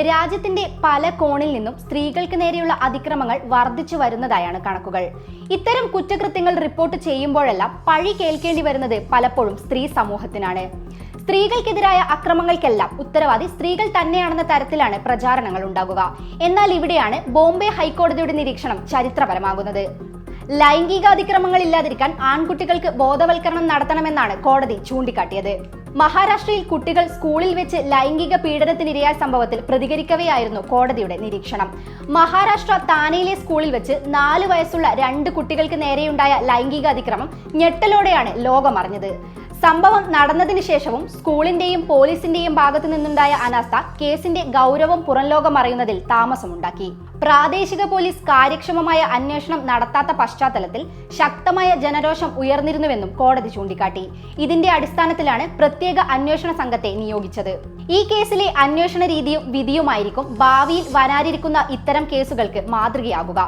രാജ്യത്തിന്റെ പല കോണിൽ നിന്നും സ്ത്രീകൾക്ക് നേരെയുള്ള അതിക്രമങ്ങൾ വർദ്ധിച്ചു വരുന്നതായാണ് കണക്കുകൾ. ഇത്തരം കുറ്റകൃത്യങ്ങൾ റിപ്പോർട്ട് ചെയ്യുമ്പോഴെല്ലാം പഴി കേൾക്കേണ്ടി വരുന്നത് പലപ്പോഴും സ്ത്രീ സമൂഹത്തിനാണ്. സ്ത്രീകൾക്കെതിരായ അക്രമങ്ങൾക്കെല്ലാം ഉത്തരവാദി സ്ത്രീകൾ തന്നെയാണെന്ന തരത്തിലാണ് പ്രചാരണങ്ങൾ ഉണ്ടാകുക. എന്നാൽ ഇവിടെയാണ് ബോംബെ ഹൈക്കോടതിയുടെ നിരീക്ഷണം ചരിത്രപരമാകുന്നത്. ലൈംഗികാതിക്രമങ്ങൾ ഇല്ലാതിരിക്കാൻ ആൺകുട്ടികൾക്ക് ബോധവൽക്കരണം നടത്തണമെന്നാണ് കോടതി ചൂണ്ടിക്കാട്ടിയത്. മഹാരാഷ്ട്രയിൽ കുട്ടികൾ സ്കൂളിൽ വെച്ച് ലൈംഗിക പീഡനത്തിനിരയായ സംഭവത്തിൽ പ്രതികരിക്കവെയായിരുന്നു കോടതിയുടെ നിരീക്ഷണം. മഹാരാഷ്ട്ര താനെയിലെ സ്കൂളിൽ വെച്ച് നാല് വയസ്സുള്ള രണ്ട് കുട്ടികൾക്ക് നേരെയുണ്ടായ ലൈംഗിക അതിക്രമം ഞെട്ടലോടെയാണ് ലോകമറിഞ്ഞത്. സംഭവം നടന്നതിന് ശേഷവും സ്കൂളിന്റെയും പോലീസിന്റെയും ഭാഗത്തു നിന്നുണ്ടായ അനാസ്ഥ കേസിന്റെ ഗൗരവം പുറംലോകം അറിയുന്നതിൽ താമസമുണ്ടാക്കി. പ്രാദേശിക പോലീസ് കാര്യക്ഷമമായ അന്വേഷണം നടത്താത്ത പശ്ചാത്തലത്തിൽ ശക്തമായ ജനരോഷം ഉയർന്നിരുന്നുവെന്നും കോടതി ചൂണ്ടിക്കാട്ടി. ഇതിന്റെ അടിസ്ഥാനത്തിലാണ് പ്രത്യേക അന്വേഷണ സംഘത്തെ നിയോഗിച്ചത്. ഈ കേസിലെ അന്വേഷണ രീതിയും വിധിയുമായിരിക്കും ഭാവിയിൽ വരാനിരിക്കുന്ന ഇത്തരം കേസുകൾക്ക് മാതൃകയാകുക.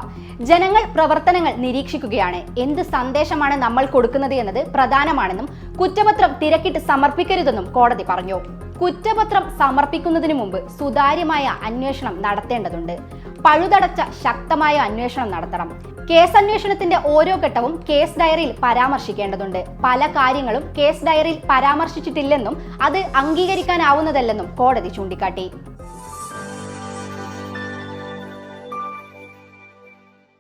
ജനങ്ങൾ പ്രവർത്തനങ്ങൾ നിരീക്ഷിക്കുകയാണ്. എന്ത് സന്ദേശമാണ് നമ്മൾ കൊടുക്കുന്നത് എന്നത് പ്രധാനമാണെന്നും കുറ്റപത്രം തിരക്കിട്ട് സമർപ്പിക്കരുതെന്നും കോടതി പറഞ്ഞു. കുറ്റപത്രം സമർപ്പിക്കുന്നതിന് മുമ്പ് സുതാര്യമായ അന്വേഷണം നടത്തേണ്ടതുണ്ട്. പഴുതടച്ച ശക്തമായ അന്വേഷണം നടത്തണം. കേസ് അന്വേഷണത്തിന്റെ ഓരോ ഘട്ടവും കേസ് ഡയറിയിൽ പരാമർശിക്കേണ്ടതുണ്ട്. പല കാര്യങ്ങളും കേസ് ഡയറിയിൽ പരാമർശിച്ചിട്ടില്ലെന്നും അത് അംഗീകരിക്കാനാവുന്നതല്ലെന്നും കോടതി ചൂണ്ടിക്കാട്ടി.